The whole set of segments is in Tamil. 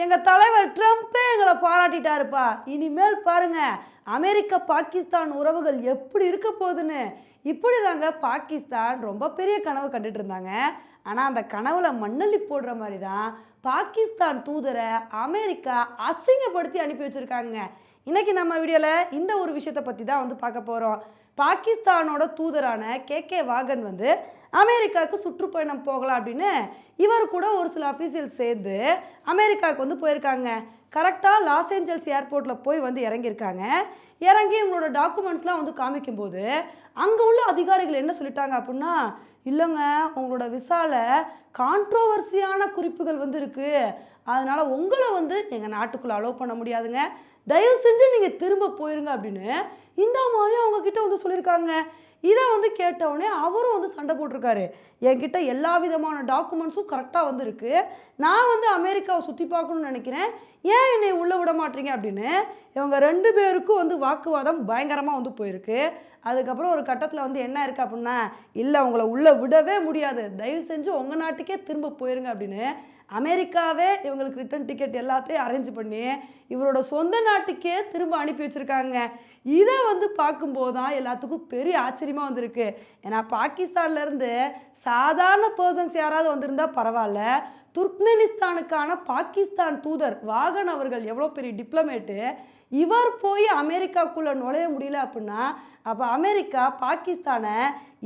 எங்கள் தலைவர் ட்ரம்ப்பே எங்களை பாராட்டிட்டாருப்பா. இனிமேல் பாருங்க அமெரிக்க பாகிஸ்தான் உறவுகள் எப்படி இருக்க போகுதுன்னு. இப்படி தாங்க பாகிஸ்தான் ரொம்ப பெரிய கனவு கண்டுட்டு இருந்தாங்க. ஆனால் அந்த கனவுல மண்ணள்ளி போடுற மாதிரி தான் பாகிஸ்தான் தூதரை அமெரிக்கா அசிங்கப்படுத்தி அனுப்பி வச்சுருக்காங்க. இன்றைக்கி நம்ம வீடியோவில் இந்த ஒரு விஷயத்தை பற்றி தான் வந்து பார்க்க போகிறோம் பாகிஸ்தானோட தூதரான கே. கே. வாகன் வந்து அமெரிக்காவுக்கு சுற்றுப்பயணம் போகலாம் அப்படின்னு இவர் கூட ஒரு சில அஃபீஷியல் சேர்ந்து அமெரிக்காவுக்கு வந்து போயிருக்காங்க. கரெக்டாக லாஸ் ஏஞ்சல்ஸ் ஏர்போர்ட்டில் போய் வந்து இறங்கியிருக்காங்க. இறங்கி இவங்களோட டாக்குமெண்ட்ஸ்லாம் வந்து காமிக்கும்போது அங்கே உள்ள அதிகாரிகள் என்ன சொல்லிட்டாங்க அப்படின்னா இல்லைங்க உங்களோட விசாவில் கான்ட்ரோவர்சியான குறிப்புகள் வந்து இருக்குது அதனால் உங்களை வந்து எங்கள் நாட்டுக்குள்ளே அலோவ் பண்ண முடியாதுங்க. தயவு செஞ்சு நீங்கள் திரும்ப போயிருங்க அப்படின்னு இந்த மாதிரி அவங்கக்கிட்ட வந்து சொல்லியிருக்காங்க. இதை வந்து கேட்டவுடனே அவரும் வந்து சண்டை போட்டிருக்காரு. என்கிட்ட எல்லா விதமான டாக்குமெண்ட்ஸும் கரெக்டாக வந்துருக்கு. நான் வந்து அமெரிக்காவை சுற்றி பார்க்கணும்னு நினைக்கிறேன். ஏன் என்னை உள்ளே விட மாட்டீங்க அப்படின்னு இவங்க ரெண்டு பேருக்கும் வந்து வாக்குவாதம் பயங்கரமாக வந்து போயிருக்கு. அதுக்கப்புறம் ஒரு கட்டத்தில் வந்து என்ன இருக்குது அப்படின்னா இல்லை உங்களை உள்ளே விடவே முடியாது. தயவு செஞ்சு உங்கள் நாட்டுக்கே திரும்ப போயிருங்க அப்படின்னு அமெரிக்காவே இவங்களுக்கு ரிட்டன் டிக்கெட் எல்லாத்தையும் அரேஞ்ச் பண்ணி இவரோட சொந்த நாட்டுக்கே திரும்ப அனுப்பி வச்சுருக்காங்க. இதை வந்து பார்க்கும்போது தான் எல்லாத்துக்கும் பெரிய ஆச்சரியமாக வந்திருக்கு. ஏன்னா பாகிஸ்தான்லேருந்து சாதாரண பர்சன்ஸ் யாராவது வந்திருந்தால் பரவாயில்ல. துர்க்மெனிஸ்தானுக்கான பாகிஸ்தான் தூதர் வாகன் அவர்கள் எவ்வளோ பெரிய டிப்ளமேட்டு இவர் போய் அமெரிக்காக்குள்ளே நுழைய முடியல அப்படின்னா அப்போ அமெரிக்கா பாகிஸ்தானை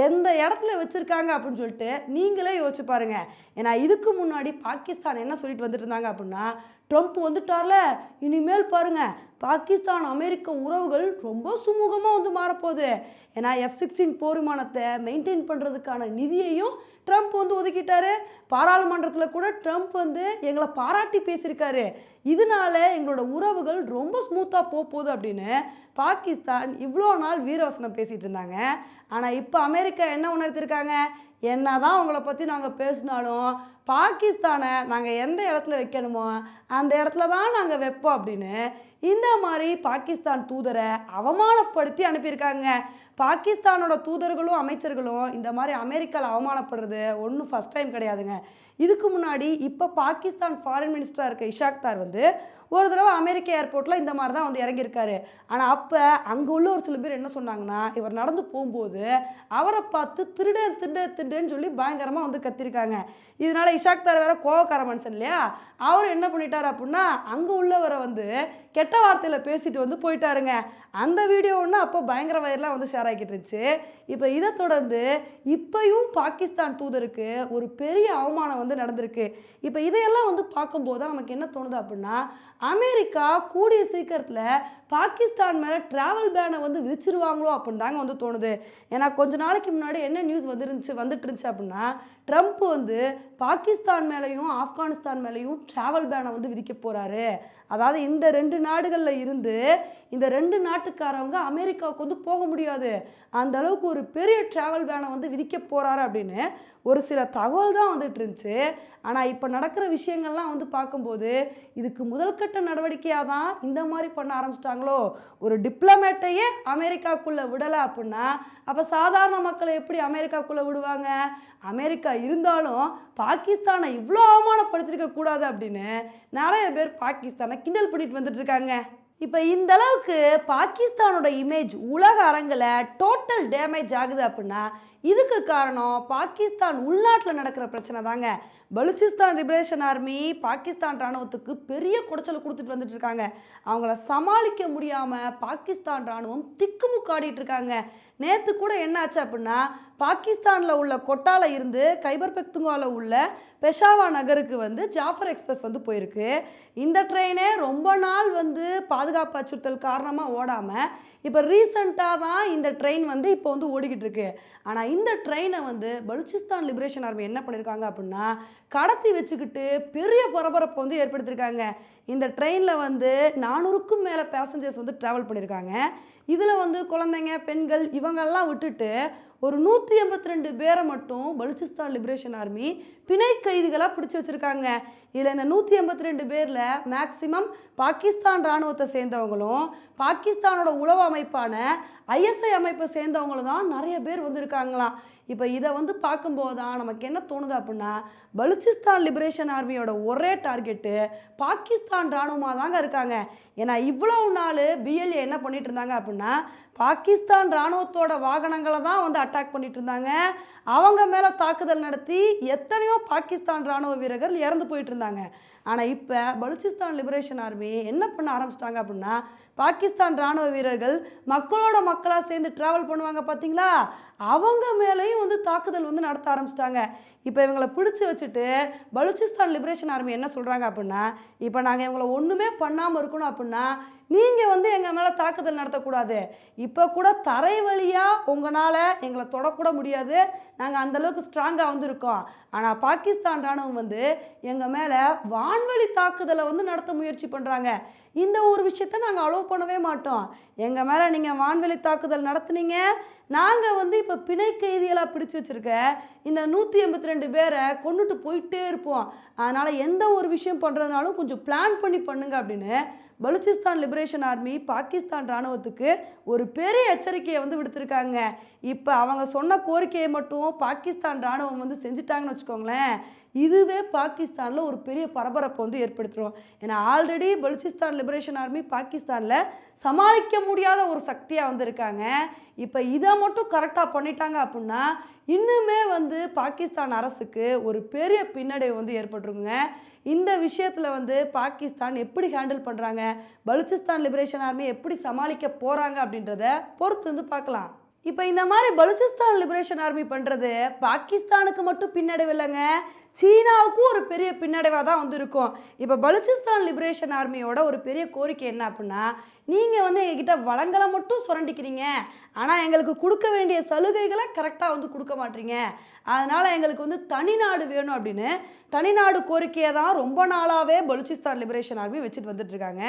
எந்த இடத்துல வச்சுருக்காங்க அப்படின்னு சொல்லிட்டு நீங்களே யோசிச்சு பாருங்கள் ஏன்னா இதுக்கு முன்னாடி பாகிஸ்தான் என்ன சொல்லிட்டு வந்துட்டு இருந்தாங்க அப்படின்னா ட்ரம்ப் வந்துட்டார்ல இனிமேல் பாருங்கள் பாகிஸ்தான் அமெரிக்க உறவுகள் ரொம்ப சுமூகமாக வந்து மாறப்போகுது. ஏன்னா எஃப் சிக்ஸ்டீன் போர் விமானத்தை மெயின்டைன் பண்ணுறதுக்கான நிதியையும் ட்ரம்ப் வந்து ஒதுக்கிட்டாரு. பாராளுமன்றத்தில் கூட ட்ரம்ப் வந்து எங்களை பாராட்டி பேசியிருக்காரு. இதனால எங்களோட உறவுகள் ரொம்ப ஸ்மூத்தாக போக போகுது அப்படின்னு பாகிஸ்தான் இவ்வளோ நாள் வீரவசனம் பேசிகிட்டு இருந்தாங்க. ஆனால் இப்போ அமெரிக்கா என்ன உணர்த்திருக்காங்க? என்ன தான் அவங்கள பற்றி நாங்கள் பேசினாலும் பாகிஸ்தானை நாங்கள் எந்த இடத்துல வைக்கணுமோ அந்த இடத்துல தான் நாங்கள் வைப்போம் அப்படின்னு இந்த மாதிரி பாகிஸ்தான் தூதரை அவமானப்படுத்தி அனுப்பியிருக்காங்க. பாகிஸ்தானோட தூதர்களும் அமைச்சர்களும் இந்த மாதிரி அமெரிக்காவில் அவமானப்படுறது ஒன்றும் ஃபஸ்ட் டைம் கிடையாதுங்க. இதுக்கு முன்னாடி இப்போ பாகிஸ்தான் ஃபாரின் மினிஸ்டராக இருக்க இஷாக் தார் வந்து ஒரு தடவை அமெரிக்க ஏர்போர்ட்டில் இந்த மாதிரி தான் வந்து இறங்கியிருக்காரு. ஆனால் அப்போ அங்கே உள்ள ஒரு சில பேர் என்ன சொன்னாங்கன்னா இவர் நடந்து போகும்போது அவரை பார்த்து திருட திருட திருடன்னு சொல்லி பயங்கரமாக வந்து கத்திருக்காங்க. இதனால் இஷாக் தார் வேற கோவக்கார மனுஷன் இல்லையா? அவர் என்ன பண்ணிட்டார் அப்படின்னா அங்கே உள்ளவரை வந்து கெட்ட வார்த்தையில் பேசிட்டு வந்து போயிட்டாருங்க. அந்த வீடியோ ஒன்று அப்போ பயங்கர வயர்லாம் வந்து ஷேர் ஆகிட்டு இருந்துச்சு. இப்போ இதை தொடர்ந்து இப்பையும் பாகிஸ்தான் தூதருக்கு ஒரு பெரிய அவமானம் வந்து நடந்திருக்கு. இப்போ இதையெல்லாம் வந்து பார்க்கும்போது தான் நமக்கு என்ன தோணுது அப்படின்னா அமெரிக்கா கூடிய சீக்கிரத்தில் பாகிஸ்தான் மேலே ட்ராவல் பேனை வந்து விதிச்சிருவாங்களோ அப்படின்னு தாங்க வந்து தோணுது. ஏன்னா கொஞ்ச நாளைக்கு முன்னாடி என்ன நியூஸ் வந்துருந்துச்சு வந்துட்டு இருந்துச்சு அப்படின்னா ட்ரம்ப் வந்து பாகிஸ்தான் மேலேயும் ஆப்கானிஸ்தான் மேலேயும் ட்ராவல் பேனை வந்து விதிக்க போகிறாரு அதாவது இந்த ரெண்டு நாடுகளில் இருந்து இந்த ரெண்டு நாட்டுக்காரவங்க அமெரிக்காவுக்கு வந்து போக முடியாது. அந்த அளவுக்கு ஒரு பெரிய ட்ராவல் பேனை வந்து விதிக்க போகிறாரு அப்படின்னு ஒரு சில தகவல் தான் வந்துட்டு இருந்துச்சு. ஆனால் இப்போ நடக்கிற விஷயங்கள்லாம் வந்து பார்க்கும்போது இதுக்கு முதல்கட்ட நடவடிக்கையாக தான் இந்த மாதிரி பண்ண ஆரம்பிச்சிட்டாங்களோ? ஒரு டிப்ளமேட்டையே அமெரிக்காக்குள்ளே விடலை அப்படின்னா அப்போ சாதாரண மக்களை எப்படி அமெரிக்காக்குள்ளே விடுவாங்க? அமெரிக்கா இருந்தாலும் பாகிஸ்தானை இவ்வளோ அவமானப்படுத்திருக்க கூடாது அப்படின்னு நிறைய பேர் பாகிஸ்தானை கிண்டல் பண்ணிட்டு வந்துட்டு இருக்காங்க இப்போ இந்த அளவுக்கு பாகிஸ்தானோட இமேஜ் உலக அரங்கில் டோட்டல் டேமேஜ் ஆகுது அப்படின்னா இதுக்கு காரணம் பாகிஸ்தான் உள்நாட்டில் நடக்கிற பிரச்சனை தாங்க. பலுச்சிஸ்தான் லிபரேஷன் ஆர்மி பாகிஸ்தான் இராணுவத்துக்கு பெரிய குடைச்சல் கொடுத்துட்டு வந்துட்டு இருக்காங்க அவங்கள சமாளிக்க முடியாமல் பாகிஸ்தான் இராணுவம் திக்குமுக்காடிட்டு இருக்காங்க. நேற்று கூட என்ன ஆச்சு அப்படின்னா பாகிஸ்தானில் உள்ள கொட்டால இருந்து கைபர் பெக்துங்காவில் உள்ள பெஷாவா நகருக்கு வந்து ஜாஃபர் எக்ஸ்பிரஸ் வந்து போயிருக்கு. இந்த ட்ரெயினே ரொம்ப நாள் வந்து பாதுகாப்பு அச்சுறுத்தல் காரணமாக ஓடாமல் இப்போ ரீசண்டாக தான் இந்த ட்ரெயின் வந்து இப்போ வந்து ஓடிக்கிட்டு இருக்கு. ஆனால் இந்த ட்ரெயினை வந்து பலுச்சிஸ்தான் லிபரேஷன் ஆர்மி என்ன பண்ணியிருக்காங்க அப்படின்னா கடத்தி வச்சுக்கிட்டு பெரிய பரபரப்பை வந்து ஏற்படுத்தியிருக்காங்க. இந்த ட்ரெயினில் வந்து நானூறுக்கும் மேலே பேசஞ்சர்ஸ் வந்து ட்ராவல் பண்ணியிருக்காங்க. இதில் வந்து குழந்தைங்க பெண்கள் இவங்கெல்லாம் விட்டுட்டு ஒரு நூற்றி எண்பத்தி ரெண்டு பேரை மட்டும் பலுச்சிஸ்தான் லிபரேஷன் ஆர்மி பிணை கைதிகளாக பிடிச்சி வச்சுருக்காங்க. இதில் இந்த நூற்றி எண்பத்தி ரெண்டு பேரில் மேக்சிமம் பாகிஸ்தான் இராணுவத்தை சேர்ந்தவங்களும் பாகிஸ்தானோட உளவு அமைப்பான ஐஎஸ்ஐ அமைப்பை சேர்ந்தவங்களும் தான் நிறைய பேர் வந்திருக்காங்களாம். இப்போ இதை வந்து பார்க்கும்போது தான் நமக்கு என்ன தோணுது அப்படின்னா பலுச்சிஸ்தான் லிபரேஷன் ஆர்மியோட ஒரே டார்கெட்டு பாகிஸ்தான் இராணுவமாக தாங்க இருக்காங்க. ஏன்னா இவ்வளவு நாள் பிஎல்ஏ என்ன பண்ணிட்டு இருந்தாங்க அப்படின்னா பாகிஸ்தான் இராணுவத்தோட வாகனங்களை தான் வந்து அட்டாக் பண்ணிட்டு இருந்தாங்க. அவங்க மேலே தாக்குதல் நடத்தி எத்தனையோ பாகிஸ்தான் இராணுவ வீரர்கள் இறந்து போயிட்டு இருந்தாங்க. ஆனால் இப்போ பலுச்சிஸ்தான் லிபரேஷன் ஆர்மி என்ன பண்ண ஆரம்பிச்சிட்டாங்க அப்படின்னா பாகிஸ்தான் இராணுவ வீரர்கள் மக்களோட மக்களாக சேர்ந்து ட்ராவல் பண்ணுவாங்க பார்த்தீங்களா அவங்க மேலேயும் வந்து தாக்குதல் வந்து நடத்த ஆரம்பிச்சிட்டாங்க. இப்போ இவங்களை பிடிச்சி வச்சுட்டு பலுச்சிஸ்தான் லிபரேஷன் ஆர்மி என்ன சொல்கிறாங்க அப்படின்னா இப்போ நாங்கள் இவங்களை ஒன்றுமே பண்ணாமல் இருக்கணும் அப்படின்னா நீங்கள் வந்து எங்கள் மேலே தாக்குதல் நடத்தக்கூடாது. இப்போ கூட தரை வழியாக உங்களால் எங்களை தொடக்கூட முடியாது. நாங்கள் அந்தளவுக்கு ஸ்ட்ராங்காக வந்து இருக்கோம். ஆனால் பாகிஸ்தான் ராணுவம் வந்து எங்கள் மேலே வான்வழி தாக்குதலை வந்து நடத்த முயற்சி பண்ணுறாங்க இந்த ஒரு விஷயத்த நாங்கள் அலோவ் பண்ணவே மாட்டோம். எங்கள் மேலே நீங்கள் வான்வெளி தாக்குதல் நடத்துனீங்க. நாங்கள் வந்து இப்போ பிணை கைதிகளாக பிடிச்சி வச்சுருக்க இந்த நூற்றி எண்பத்தி ரெண்டு பேரை கொண்டுட்டு போயிட்டே இருப்போம். அதனால் எந்த ஒரு விஷயம் பண்ணுறதுனாலும் கொஞ்சம் பிளான் பண்ணி பண்ணுங்க அப்படின்னு பலுச்சிஸ்தான் லிபரேஷன் ஆர்மி பாகிஸ்தான் இராணுவத்துக்கு ஒரு பெரிய எச்சரிக்கையை வந்து விடுத்திருக்காங்க. இப்போ அவங்க சொன்ன கோரிக்கையை மட்டும் பாகிஸ்தான் இராணுவம் வந்து செஞ்சுட்டாங்கன்னு வச்சுக்கோங்களேன். இதுவே பாகிஸ்தானில் ஒரு பெரிய பரபரப்பை வந்து ஏற்படுத்திடும் ஏன்னா ஆல்ரெடி பலுச்சிஸ்தான் லிபரேஷன் ஆர்மி பாகிஸ்தானில் சமாளிக்க முடியாத ஒரு சக்தியாக வந்திருக்காங்க இப்போ இதை மட்டும் கரெக்டாக பண்ணிட்டாங்க அப்படின்னா இன்னுமே வந்து பாகிஸ்தான் அரசுக்கு ஒரு பெரிய பின்னடைவு வந்து ஏற்பட்டுருங்க இந்த விஷயத்தில் வந்து பாகிஸ்தான் எப்படி ஹேண்டில் பண்ணுறாங்க பலுச்சிஸ்தான் லிபரேஷன் ஆர்மி எப்படி சமாளிக்க போகிறாங்க அப்படின்றத பொறுத்து வந்து பார்க்கலாம். இப்போ இந்த மாதிரி பலுச்சிஸ்தான் லிபரேஷன் ஆர்மி பண்ணுறது பாகிஸ்தானுக்கு மட்டும் பின்னடைவு இல்லைங்க. சீனாவுக்கும் ஒரு பெரிய பின்னடைவாக தான் வந்து இருக்கும் இப்போ பலுச்சிஸ்தான் லிபரேஷன் ஆர்மியோட ஒரு பெரிய கோரிக்கை என்ன அப்படின்னா நீங்கள் வந்து எங்ககிட்ட வளங்களை மட்டும் சுரண்டிக்கிறீங்க. ஆனால் எங்களுக்கு கொடுக்க வேண்டிய சலுகைகளை கரெக்டாக வந்து கொடுக்க மாட்டீங்க. அதனால் எங்களுக்கு வந்து தனிநாடு வேணும் அப்படின்னு தனிநாடு கோரிக்கையை தான் ரொம்ப நாளாகவே பலுச்சிஸ்தான் லிபரேஷன் ஆர்மி வச்சுட்டு வந்துட்டு இருக்காங்க.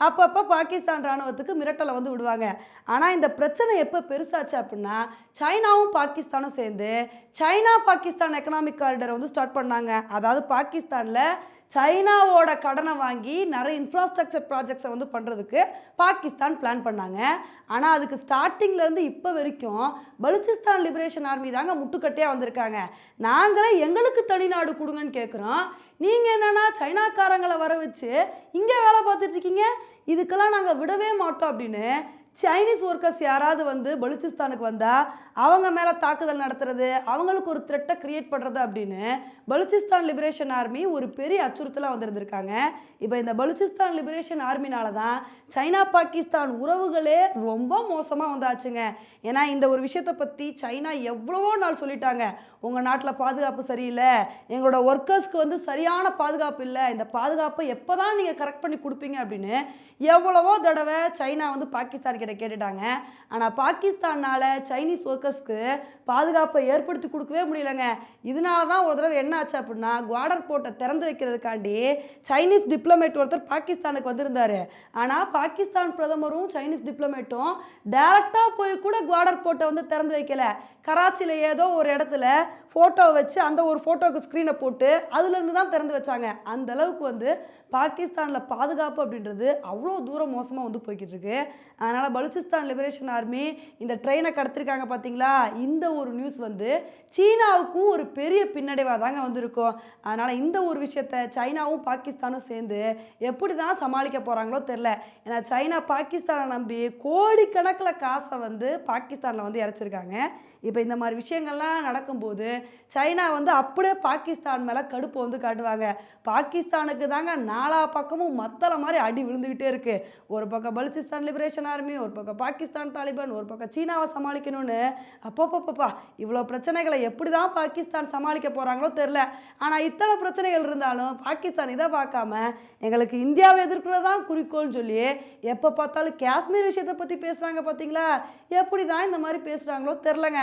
அப்பப்போ பாகிஸ்தான் இராணுவத்துக்கு மிரட்டலை வந்து விடுவாங்க. ஆனால் இந்த பிரச்சனை எப்போ பெருசாச்சு அப்படின்னா சைனாவும் பாகிஸ்தானும் சேர்ந்து சைனா பாகிஸ்தான் எக்கனாமிக் காரிடரை வந்து ஸ்டார்ட் பண்ண பண்ணாங்க. அதாவது பாகிஸ்தானில் சைனாவோட கடனை வாங்கி நிறைய இன்ஃப்ராஸ்ட்ரக்சர் ப்ராஜெக்ட்ஸை வந்து பண்ணுறதுக்கு பாகிஸ்தான் பிளான் பண்ணாங்க. ஆனால் அதுக்கு ஸ்டார்டிங்லேருந்து இப்போ வரைக்கும் பலுச்சிஸ்தான் லிபரேஷன் ஆர்மி தாங்க முட்டுக்கட்டையாக வந்திருக்காங்க. நாங்களே எங்களுக்கு தனிநாடு கொடுங்கன்னு கேட்குறோம் நீங்கள் என்னென்னா சைனாக்காரங்களை வர வச்சு இங்கே வேலை பார்த்துட்டு இருக்கீங்க. இதுக்கெல்லாம் நாங்கள் விடவே மாட்டோம் அப்படின்னு சைனீஸ் ஒர்க்கர்ஸ் யாராவது வந்து பலுச்சிஸ்தானுக்கு வந்தால் அவங்க மேலே தாக்குதல் நடத்துறது அவங்களுக்கு ஒரு த்ரெட்டை கிரியேட் பண்ணுறது அப்படின்னு பலுச்சிஸ்தான் லிபரேஷன் ஆர்மி ஒரு பெரிய அச்சுறுத்தலாக வந்திருந்திருக்காங்க. இப்போ இந்த பலுச்சிஸ்தான் லிபரேஷன் ஆர்மினால தான் சைனா பாகிஸ்தான் உறவுகளே ரொம்ப மோசமாக வந்தாச்சுங்க. ஏன்னா இந்த ஒரு விஷயத்தை பற்றி சைனா எவ்வளவோ நாள் சொல்லிட்டாங்க. உங்கள் நாட்டில் பாதுகாப்பு சரியில்லை எங்களோட ஒர்க்கர்ஸ்க்கு வந்து சரியான பாதுகாப்பு இல்லை இந்த பாதுகாப்பை எப்போ தான் நீங்கள் கரெக்ட் பண்ணி கொடுப்பீங்க அப்படின்னு எவ்வளவோ தடவை சைனா வந்து பாகிஸ்தான் கிட்ட கேட்டுட்டாங்க. ஆனால் பாகிஸ்தானால் சைனீஸ் ஒர்க்கர்ஸ்க்கு பாதுகாப்பை ஏற்படுத்தி கொடுக்கவே முடியலங்க. இதனால தான் ஒரு தடவை என்ன ஆச்சு அப்படின்னா குவாடர் போர்ட்டை திறந்து வைக்கிறதுக்காண்டி சைனீஸ் டிப்ளமேட் ஒருத்தர் பாகிஸ்தானுக்கு வந்திருந்தார். ஆனால் பாகிஸ்தான் பிரதமரும் சைனீஸ் டிப்ளமேட்டும் டேரெக்டாக போய் கூட குவாடர் போர்ட்டை வந்து திறந்து வைக்கல. கராச்சியில் ஏதோ ஒரு இடத்துல ஃபோட்டோ வச்சு அந்த ஒரு ஃபோட்டோக்கு ஸ்க்ரீனை போட்டு அதுலேருந்து தான் திறந்து வச்சாங்க. அந்த அளவுக்கு வந்து பாகிஸ்தானில் பாதுகாப்பு அப்படின்றது அவ்வளோ தூரம் மோசமாக வந்து போய்கிட்டு இருக்கு அதனால் பலுச்சிஸ்தான் லிபரேஷன் ஆர்மி இந்த ட்ரெயினை கடத்திருக்காங்க பார்த்தீங்களா இந்த ஒரு நியூஸ் வந்து சீனாவுக்கும் ஒரு பெரிய பின்னடைவாக தாங்க வந்திருக்கும். அதனால் இந்த ஒரு விஷயத்த சைனாவும் பாகிஸ்தானும் சேர்ந்து எப்படி தான் சமாளிக்க போகிறாங்களோ தெரில ஏன்னா சைனா பாகிஸ்தானை நம்பி கோடிக்கணக்கில் காசை வந்து பாகிஸ்தானில் வந்து இறச்சிருக்காங்க. இப்போ இந்த மாதிரி விஷயங்கள்லாம் நடக்கும்போது சைனா வந்து அப்படியே பாகிஸ்தான் மேலே கடுப்பு வந்து காட்டுவாங்க. பாகிஸ்தானுக்கு தாங்க நாலா பக்கமும் மத்தள மாதிரி அடி விழுந்துக்கிட்டே இருக்குது ஒரு பக்கம் பலுச்சிஸ்தான் லிபரேஷன் ஆர்மி ஒரு பக்கம் பாகிஸ்தான் தாலிபான் ஒரு பக்கம் சீனாவை சமாளிக்கணும்னு. அப்பப்பப்பப்பா இவ்வளோ பிரச்சனைகளை எப்படி தான் பாகிஸ்தான் சமாளிக்க போகிறாங்களோ தெரில ஆனால் இத்தனை பிரச்சனைகள் இருந்தாலும் பாகிஸ்தான் இதை பார்க்காம எங்களுக்கு இந்தியாவை எதிர்க்கிறது தான் குறிக்கோள்னு சொல்லி எப்போ பார்த்தாலும் காஷ்மீர் விஷயத்தை பற்றி பேசுகிறாங்க பார்த்தீங்களா எப்படி தான் இந்த மாதிரி பேசுகிறாங்களோ தெரிலங்க